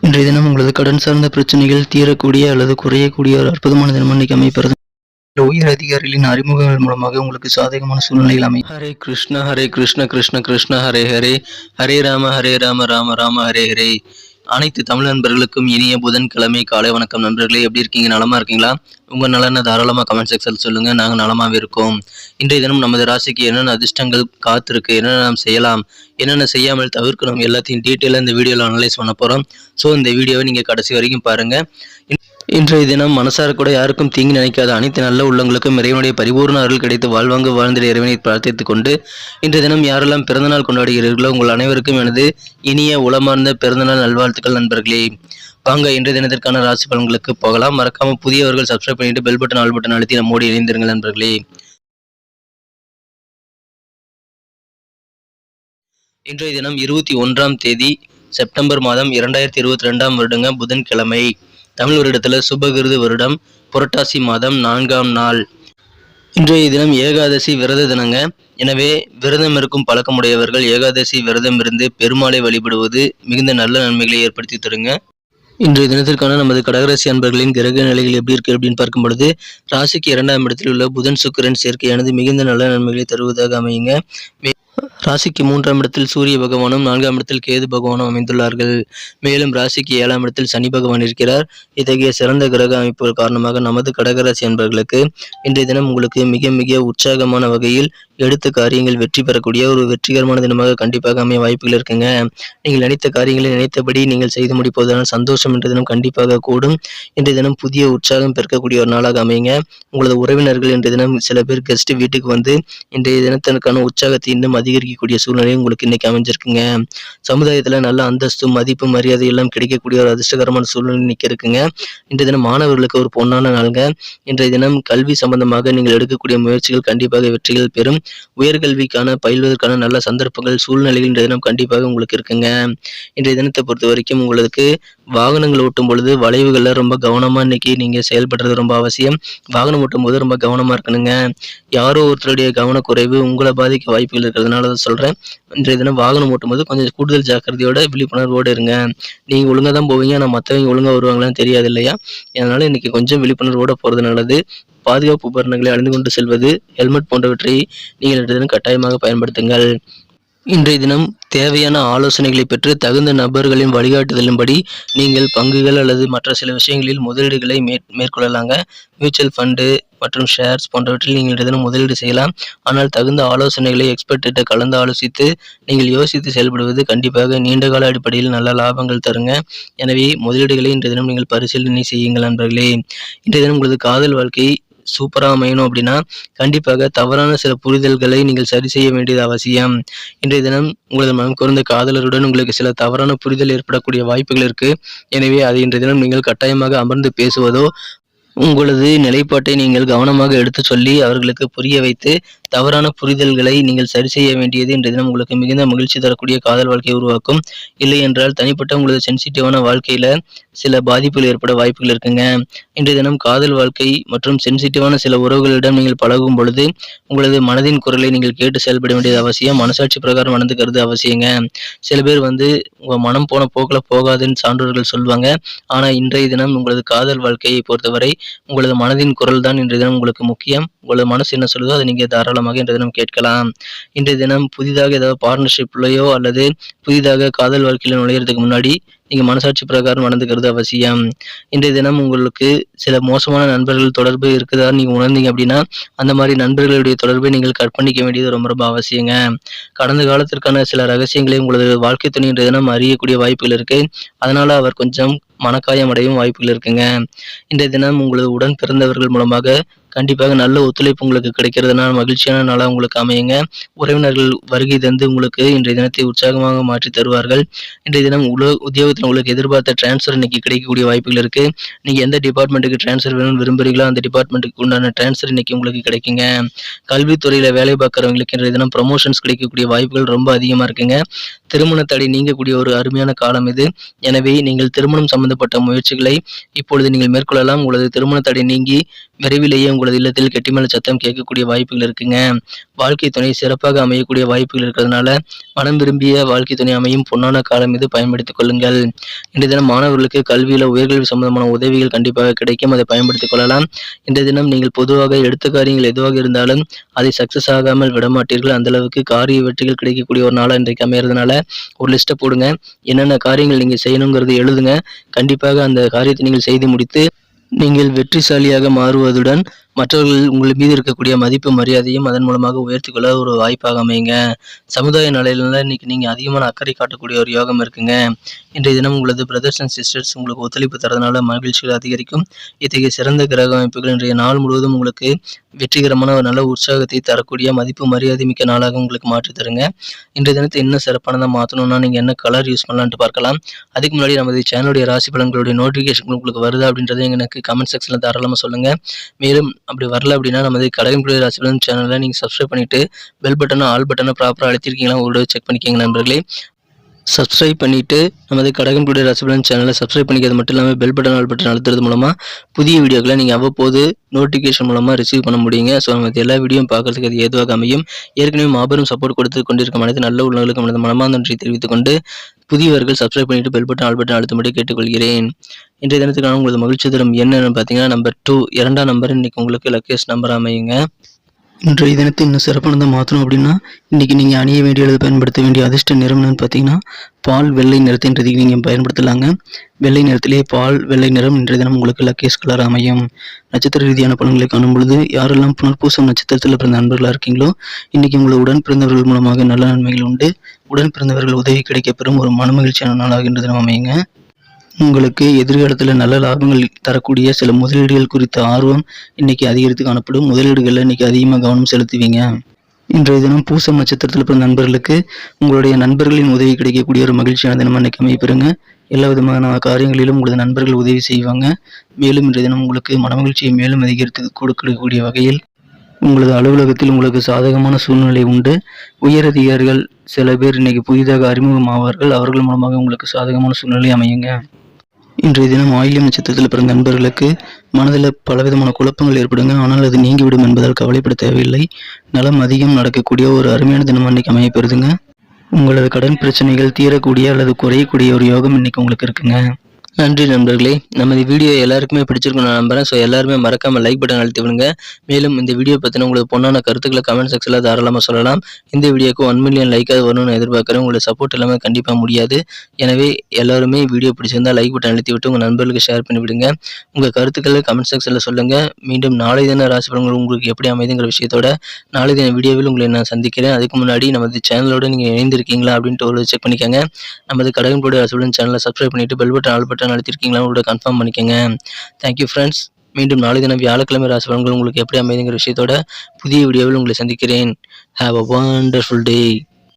இன்றைய தினம் உங்களது கடன் சார்ந்த பிரச்சனைகள் தீரக்கூடிய அல்லது குறையக்கூடிய ஒரு அற்புதமான தினம் இன்னைக்கு அமைப்பது உயர் அதிகாரிகளின் அறிமுகங்கள் மூலமாக உங்களுக்கு சாதகமான சூழ்நிலையில் அமையும். ஹரே கிருஷ்ண ஹரே கிருஷ்ண கிருஷ்ண கிருஷ்ண ஹரே ஹரே. ஹரே ராம ஹரே ராம ராம ராம ஹரே ஹரே. அனைத்து தமிழ் நண்பர்களுக்கும் இனிய புதன்கிழமை காலை வணக்கம் நண்பர்களே எப்படி இருக்கீங்க? நலமா இருக்கீங்களா? உங்க நலனை தாராளமா கமெண்ட் செக்ஷன் சொல்லுங்க. நாங்கள் நலமாக இருக்கோம். இன்றைய தினம் நமது ராசிக்கு என்னென்ன அதிர்ஷ்டங்கள் காத்திருக்கு என்னென்ன நாம் செய்யலாம் என்னென்ன செய்யாமல் தவிர்க்கணும் எல்லாத்தையும் டீட்டெயிலாக இந்த வீடியோவில் அனலைஸ் பண்ண போகிறோம் ஸோ இந்த வீடியோவை நீங்கள் கடைசி வரைக்கும் பாருங்கள் இன்றைய தினம் மனசார கூட யாருக்கும் தீங்கு நினைக்காத அனைத்து நல்ல உள்ளங்களுக்கும் இறைவனுடைய பரிபூர்ண அருள் கிடைத்து வாழ்வாங்க வாழ்ந்திட இறைவனை பிரார்த்தித்துக் கொண்டு இன்றைய தினம் யாரெல்லாம் பிறந்தநாள் கொண்டாடுகிறீர்களோ உங்கள் அனைவருக்கும் எனது இனிய உளமார்ந்த பிறந்தநாள் நல்வாழ்த்துக்கள் நண்பர்களே. வாங்க இன்றைய தினத்திற்கான ராசி பலன்களுக்கு போகலாம். மறக்காம புதியவர்கள் சப்ஸ்கிரைப் பண்ணிட்டு பெல் பட்டன் ஆல் பட்டன் அழுத்தி நம்மோடு இணைந்திருங்கள் நண்பர்களே. இன்றைய தினம் இருபத்தி ஒன்றாம் தேதி செப்டம்பர் மாதம் இரண்டாயிரத்தி இருபத்தி ரெண்டாம் வருடங்க புதன்கிழமை. தமிழ் வருடத்தில் சுபகிருது வருடம் புரட்டாசி மாதம் நான்காம் நாள். இன்றைய தினம் ஏகாதசி விரத தினங்க. எனவே விரதம் இருக்கும் பழக்கமுடையவர்கள் ஏகாதசி விரதம் இருந்து பெருமாளை வழிபடுவது மிகுந்த நல்ல நன்மைகளை ஏற்படுத்தி தருங்க. இன்றைய தினத்திற்கான நமது கடகராசி அன்பர்களின் கிரக நிலைகள் எப்படி இருக்கு அப்படின்னு பார்க்கும் பொழுது ராசிக்கு இரண்டாம் இடத்தில் உள்ள புதன் சுக்கரன் சேர்க்கையானது மிகுந்த நல்ல நன்மைகளை தருவதாக அமையுங்க. ராசிக்கு மூன்றாம் இடத்தில் சூரிய பகவானும் நான்காம் இடத்தில் கேது பகவானும் அமைந்துள்ளார்கள். மேலும் ராசிக்கு ஏழாம் இடத்தில் சனி பகவான் இருக்கிறார். இத்தகைய சிறந்த கிரக அமைப்புகள் காரணமாக நமது கடகராசி அன்பர்களுக்கு இன்றைய தினம் உங்களுக்கு மிக மிக உற்சாகமான வகையில் எடுத்த காரியங்கள் வெற்றி பெறக்கூடிய ஒரு வெற்றிகரமான தினமாக கண்டிப்பாக அமைய வாய்ப்புகள் இருக்குங்க. நீங்கள் நினைத்த காரியங்களை நினைத்தபடி நீங்கள் செய்து முடிப்பதனால் சந்தோஷம் என்ற தினம் கண்டிப்பாக கூடும். இன்றைய தினம் புதிய உற்சாகம் பெருக்கக்கூடிய ஒரு நாளாக அமையுங்க. உங்களது உறவினர்கள் இன்றைய தினம் சில பேர் கெஸ்ட் வீட்டுக்கு வந்து இன்றைய தினத்திற்கான உற்சாகத்தை இன்னும் அதிகரிக்கக்கூடிய சூழ்நிலை உங்களுக்கு இன்னைக்கு அமைஞ்சிருக்குங்க. சமுதாயத்தில் நல்ல அந்தஸ்து மதிப்பு மரியாதை எல்லாம் கிடைக்கக்கூடிய ஒரு அதிர்ஷ்டகரமான சூழ்நிலை இன்னைக்கு இருக்குங்க. இன்றைய தினம் மாணவர்களுக்கு ஒரு பொன்னான நாளுங்க. இன்றைய தினம் கல்வி சம்பந்தமாக நீங்கள் எடுக்கக்கூடிய முயற்சிகள் கண்டிப்பாக வெற்றிகள் பெறும். உயர்கல்விக்கான பயில்வதற்கான நல்ல சந்தர்ப்பங்கள் சூழ்நிலைகள் இன்றைய தினம் கண்டிப்பாக உங்களுக்கு இருக்குங்க. இன்றைய தினத்தை பொறுத்த வரைக்கும் உங்களுக்கு வாகனங்கள் ஓட்டும் பொழுது வளைவுகள்ல ரொம்ப கவனமா இன்னைக்கு நீங்க செயல்படுறது ரொம்ப அவசியம். வாகனம் ஓட்டும் போது ரொம்ப கவனமா இருக்கணுங்க. யாரோ ஒருத்தருடைய கவனக்குறைவு உங்களை பாதிக்க வாய்ப்புகள் இருக்கிறதுனால அதை சொல்றேன். இன்றைய தினம் வாகனம் ஓட்டும் போது கொஞ்சம் கூடுதல் ஜாக்கிரதையோட விழிப்புணர்வோடு இருங்க. நீங்க ஒழுங்கா தான் போவீங்க ஆனால் மற்றவங்க ஒழுங்கா வருவாங்களான்னு தெரியாது இல்லையா? அதனால இன்னைக்கு கொஞ்சம் விழிப்புணர்வோட போறது நல்லது. பாதுகாப்பு உபகரணங்களை அணிந்து கொண்டு செல்வது ஹெல்மெட் போன்றவற்றை நீங்கள் இன்றைய தினம் கட்டாயமாக பயன்படுத்துங்கள். இன்றைய தினம் தேவையான ஆலோசனைகளை பெற்று தகுந்த நபர்களின் வழிகாட்டுதலின்படி நீங்கள் பங்குகள் அல்லது மற்ற சில விஷயங்களில் முதலீடுகளை மேற்கொள்ளலாங்க. மியூச்சுவல் ஃபண்டு மற்றும் ஷேர்ஸ் போன்றவற்றில் நீங்கள் இன்றைய தினம் முதலீடு செய்யலாம். ஆனால் தகுந்த ஆலோசனைகளை எக்ஸ்பர்ட்டிட்ட கலந்து ஆலோசித்து நீங்கள் யோசித்து செயல்படுவது கண்டிப்பாக நீண்டகால அடிப்படையில் நல்ல லாபங்கள் தருங்க. எனவே முதலீடுகளை இன்றைய தினம் நீங்கள் பரிசீலனை செய்யுங்கள் நண்பர்களே. இன்றைய தினம் உங்களது காதல் வாழ்க்கை சூப்பராக அமையணும் அப்படின்னா கண்டிப்பாக தவறான சில புரிதல்களை நீங்கள் சரி செய்ய வேண்டியது அவசியம். இன்றைய தினம் உங்களது மனம் குறைந்த காதலருடன் உங்களுக்கு சில தவறான புரிதல் ஏற்படக்கூடிய வாய்ப்புகள் இருக்கு. எனவே அதை இன்றைய தினம் நீங்கள் கட்டாயமாக அமர்ந்து பேசுவதோ உங்களது நிலைப்பாட்டை நீங்கள் கவனமாக எடுத்துச் சொல்லி அவர்களுக்கு புரிய வைத்து தவறான புரிதல்களை நீங்கள் சரி செய்ய வேண்டியது இன்றைய தினம் உங்களுக்கு மிகுந்த மகிழ்ச்சி தரக்கூடிய காதல் வாழ்க்கையை உருவாக்கும். இல்லை என்றால் தனிப்பட்ட உங்களது சென்சிட்டிவான வாழ்க்கையில சில பாதிப்புகள் ஏற்பட வாய்ப்புகள் இருக்குங்க. இன்றைய தினம் காதல் வாழ்க்கை மற்றும் சென்சிட்டிவான சில உறவுகளிடம் நீங்கள் பழகும் பொழுது உங்களது மனதின் குரலை நீங்கள் கேட்டு செயல்பட வேண்டியது அவசியம். மனசாட்சி பிரகாரம் நடந்துக்கிறது அவசியங்க. சில பேர் வந்து உங்க மனம் போன போக்கில் போகாதுன்னு சான்றோர்கள் சொல்லுவாங்க ஆனா இன்றைய தினம் உங்களது காதல் வாழ்க்கையை பொறுத்தவரை உங்களது மனதின் குரல் தான் இன்றைய தினம் உங்களுக்கு முக்கியம். உங்களது மனசு என்ன சொல்லுதோ அதை நீங்க தாராளமாக இன்றைய தினம் கேட்கலாம். இன்றைய தினம் புதிதாக ஏதாவது பார்ட்னர்ஷிப்லையோ அல்லது புதிதாக காதல் வாழ்க்கையில நுழையிறதுக்கு முன்னாடி நீங்க மனசாட்சி பிரகாரம் நடந்துக்கிறது அவசியம். இன்றைய தினம் உங்களுக்கு சில மோசமான நண்பர்கள் தொடர்பு இருக்குதா நீங்க உணர்ந்தீங்க அப்படின்னா அந்த மாதிரி நண்பர்களுடைய தொடர்பை நீங்கள் கட் பண்ணிக்க வேண்டியது ரொம்ப ரொம்ப அவசியங்க. கடந்த காலத்திற்கான சில ரகசியங்களை உங்களது வாழ்க்கை துணை இன்றைய தினம் அறியக்கூடிய வாய்ப்புகள் இருக்கு. அதனால அவர் கொஞ்சம் மனக்காயம் அடையும் வாய்ப்புகள் இருக்குங்க. இன்றைய தினம் உங்களது உடன் பிறந்தவர்கள் மூலமாக கண்டிப்பாக நல்ல ஒத்துழைப்பு உங்களுக்கு கிடைக்கிறதுனால மகிழ்ச்சியான நாளாக உங்களுக்கு அமையுங்க. உறவினர்கள் வருகை தந்து உங்களுக்கு இன்றைய தினத்தை உற்சாகமாக மாற்றி தருவார்கள். இன்றைய தினம் உல உத்தியோகத்தில் உங்களுக்கு எதிர்பார்த்த டிரான்ஸ்ஃபர் இன்னைக்கு கிடைக்கக்கூடிய வாய்ப்புகள் இருக்கு. நீங்க எந்த டிபார்ட்மெண்ட்டுக்கு டிரான்ஸ்ஃபர் வேணும்னு விரும்புறீங்களோ அந்த டிபார்ட்மெண்ட்டுக்கு உண்டான டிரான்ஸ்ஃபர் இன்னைக்கு உங்களுக்கு கிடைக்குங்க. கல்வித்துறையில வேலை பார்க்குறவங்களுக்கு இன்றைய தினம் ப்ரமோஷன்ஸ் கிடைக்கக்கூடிய வாய்ப்புகள் ரொம்ப அதிகமா இருக்குங்க. திருமண தடை நீங்கக்கூடிய ஒரு அருமையான காலம் இது. எனவே நீங்கள் திருமணம் சம்பந்தப்பட்ட முயற்சிகளை இப்பொழுது நீங்கள் மேற்கொள்ளலாம். உங்களது திருமண தடை நீங்கி விரைவிலேயே உங்களது இல்லத்தில் கெட்டிமலை சத்தம் கேட்கக்கூடிய வாய்ப்புகள் இருக்குங்க. வாழ்க்கை துணை சிறப்பாக அமையக்கூடிய வாய்ப்புகள் இருக்கிறதுனால மனம் விரும்பிய வாழ்க்கை துணை அமையும் பொன்னான காலம் இது பயன்படுத்திக் கொள்ளுங்கள். இன்றைய தினம் மாணவர்களுக்கு கல்வியில் உயர்கல்வி சம்பந்தமான உதவிகள் கண்டிப்பாக கிடைக்கும். அதை பயன்படுத்திக் கொள்ளலாம். இன்றைய தினம் நீங்கள் பொதுவாக எடுத்த காரியங்கள் எதுவாக இருந்தாலும் அதை சக்சஸ் ஆகாமல் விடமாட்டீர்கள். அந்த அளவுக்கு காரிய வெற்றிகள் கிடைக்கக்கூடிய ஒரு நாளாக இன்றைக்கு அமையறதுனால ஒரு லிஸ்ட்டை போடுங்க. என்னென்ன காரியங்கள் நீங்கள் செய்யணுங்கிறத எழுதுங்க. கண்டிப்பாக அந்த காரியத்தை நீங்கள் செய்து முடித்து நீங்கள் வெற்றிசாலியாக மாறுவதுடன் மற்றவர்கள் உங்கள் மீது இருக்கக்கூடிய மதிப்பு மரியாதையும் அதன் மூலமாக உயர்த்திக் கொள்ள ஒரு வாய்ப்பாக அமையுங்க. சமுதாய நிலையில இன்னைக்கு நீங்கள் அதிகமான அக்கறை காட்டக்கூடிய ஒரு யோகம் இருக்குங்க. இன்றைய தினம் உங்களது பிரதர்ஸ் அண்ட் சிஸ்டர்ஸ் உங்களுக்கு ஒத்துழைப்பு தரதுனால மகிழ்ச்சிகள் அதிகரிக்கும். இத்தகைய சிறந்த கிரக அமைப்புகள் இன்றைய நாள் முழுவதும் உங்களுக்கு வெற்றிகரமான ஒரு நல்ல உற்சாகத்தை தரக்கூடிய மதிப்பு மரியாதை மிக்க நாளாக உங்களுக்கு மாற்றி தருங்க. இன்றைய தினத்தை இன்னும் சிறப்பானதாக மாற்றணும்னா நீங்கள் என்ன கலர் யூஸ் பண்ணலான்ட்டு பார்க்கலாம். அதுக்கு முன்னாடி நமது சேனலுடைய ராசி பலன்களுடைய நோட்டிஃபிகேஷன் உங்களுக்கு வருதா அப்படின்றத எனக்கு கமெண்ட் செக்ஷனில் தாராளமாக சொல்லுங்கள் மேலும் அப்படி வரல அப்படின்னா நமது கடகம்புடைய ராசி பலன் சேனலை நீங்கள் சப்ஸ்கிரைப் பண்ணிவிட்டு பெல் பட்டனை ஆல் பட்டனை ப்ராப்பராக அழுத்திருக்கீங்களா ஒரு செக் பண்ணிக்கோங்க நண்பர்களே. சப்ஸ்கிரைப் பண்ணிவிட்டு நமது கடகம் டுடே ரசபலன் சேனலை சப்ஸ்கிரைப் பண்ணிக்கிறது மட்டும் இல்லாமல் பெல் பட்டன் ஆல் பட்டன் அழுத்துறது மூலமாக புதிய வீடியோக்களை நீங்கள் அவ்வப்போது நோட்டிஃபிகேஷன் மூலமாக ரிசீவ் பண்ண முடியுங்க. ஸோ நமக்கு எல்லா வீடியோவும் பார்க்கறதுக்கு அது ஏதுவாக அமையும். ஏற்கனவே மாபெரும் சப்போர்ட் கொடுத்து கொண்டிருக்கும் அனைத்து நல்ல உள்ளவர்களுக்கு நமது மனமார்ந்த நன்றி தெரிவித்துக் கொண்டு புதியவர்கள் சப்ஸ்கிரைப் பண்ணிவிட்டு பெல் பட்டன் ஆல் பட்டன் அழுத்தும்படி கேட்டுக்கொள்கிறேன். இன்றைய தினத்துக்கான உங்களது மகிழ்ச்சி தரும் என்னன்னு பார்த்தீங்கன்னா நம்பர் டூ இரண்டாம் நம்பர் இன்னைக்கு உங்களுக்கு லக்கேஸ் நம்பர் அமையுங்க. இன்றைய தினத்தை இன்னும் சிறப்பானதாக மாற்றணும் அப்படின்னா இன்றைக்கி நீங்கள் அணிய வேண்டிய அல்லது பயன்படுத்த வேண்டிய அதிர்ஷ்ட நிறம்னு பார்த்தீங்கன்னா பால் வெள்ளை நிறத்தின்றதுக்கு நீங்கள் பயன்படுத்தலாங்க. வெள்ளை நிறத்திலே பால் வெள்ளை நிறம் இன்றைய தினம் உங்களுக்கு லக்கேஸ் கலர் அமையும். நட்சத்திர ரீதியான பலன்களை காணும் பொழுது யாரெல்லாம் புனர்பூசம் நட்சத்திரத்தில் பிறந்த நண்பர்களாக இருக்கீங்களோ இன்றைக்கி உங்களை உடன் பிறந்தவர்கள் மூலமாக நல்ல நன்மைகள் உண்டு. உடன் பிறந்தவர்கள் உதவி கிடைக்கப்பெறும் ஒரு மனமகிழ்ச்சியான நாளாக இன்று தினம் அமையுங்க. உங்களுக்கு எதிர்காலத்தில் நல்ல லாபங்கள் தரக்கூடிய சில முதலீடுகள் குறித்த ஆர்வம் இன்னைக்கு அதிகரித்து காணப்படும். முதலீடுகளில் இன்னைக்கு அதிகமாக கவனம் செலுத்துவீங்க. இன்றைய தினம் பூசம் நட்சத்திரத்தில் பிறந்த நண்பர்களுக்கு உங்களுடைய நண்பர்களின் உதவி கிடைக்கக்கூடிய ஒரு மகிழ்ச்சியான தினம் இன்னைக்கு அமைப்பெறுங்க எல்லா விதமான காரியங்களிலும் உங்களது நண்பர்கள் உதவி செய்வாங்க. மேலும் இன்றைய தினம் உங்களுக்கு மனமகிழ்ச்சியை மேலும் அதிகரித்து கொடுக்கக்கூடிய வகையில் உங்களது அலுவலகத்தில் உங்களுக்கு சாதகமான சூழ்நிலை உண்டு. உயரதிகாரிகள் சில பேர் இன்னைக்கு புதிதாக அறிமுகமாவார்கள். அவர்கள் மூலமாக உங்களுக்கு சாதகமான சூழ்நிலை அமையுங்க. இன்றைய தினம் ஆயில்யம் நட்சத்திரத்தில் பிறந்த நண்பர்களுக்கு மனதில் பலவிதமான குழப்பங்கள் ஏற்படுங்க. ஆனால் அது நீங்கிவிடும் என்பதால் கவலைப்பட தேவையில்லை. நலம் அதிகம் நடக்கக்கூடிய ஒரு அருமையான தினம் அன்னைக்கு அமையப்பெறுதுங்க. உங்களது கடன் பிரச்சனைகள் தீரக்கூடிய அல்லது குறையக்கூடிய ஒரு யோகம் இன்னைக்கு உங்களுக்கு இருக்குங்க. நன்றி நண்பர்களே. நமது வீடியோ எல்லாருக்குமே பிடிச்சிருக்கும் நான் நம்புறேன். ஸோ எல்லாருமே மறக்காமல் லைக் பட்டன் அழுத்தி விடுங்க. மேலும் இந்த வீடியோ பற்றின உங்களுக்கு பொண்ணான கருத்துக்களை கமெண்ட் செக்ஷனில் தாராளமாக சொல்லலாம். இந்த வீடியோக்கு ஒன் மில்லியன் லைக்காக வரணும்னு எதிர்பார்க்குறேன். உங்களோட சப்போர்ட் இல்லாமல் கண்டிப்பாக முடியாது. எனவே எல்லாருமே வீடியோ பிடிச்சிருந்தால் லைக் பட்டன் அழுத்தி விட்டு உங்கள் நண்பர்களுக்கு ஷேர் பண்ணிவிடுங்க உங்கள் கருத்துக்களை கமெண்ட் செக்ஷனில் சொல்லுங்கள் மீண்டும் நாளை தின ராசி பலன்கள் உங்களுக்கு எப்படி அமைதுங்கிற விஷயத்தோட நாளை தின வீடியோவில் உங்களை நான் சந்திக்கிறேன். அதுக்கு முன்னாடி நமது சேனலோட நீங்கள் இணைந்திருக்கீங்களா அப்படின்ட்டு ஒரு செக் பண்ணிக்கோங்க. நமது கடகன்போடு ராசிபலன் சேனலை சப்ஸ்கிரைப் பண்ணிவிட்டு பெல் பட்டன் ஆல் பட்டன் அழுத்திருக்கீங்களா? உங்களோட கன்ஃபார்ம் பண்ணிக்கோங்க. தேங்க்யூ ஃப்ரெண்ட்ஸ் மீண்டும் நாளை தினம் வியாழக்கிழமை ராசி பலன்கள் உங்களுக்கு எப்படி அமைதுங்கிற விஷயத்தோட புதிய வீடியோவில் உங்களை சந்திக்கிறேன். Have a wonderful day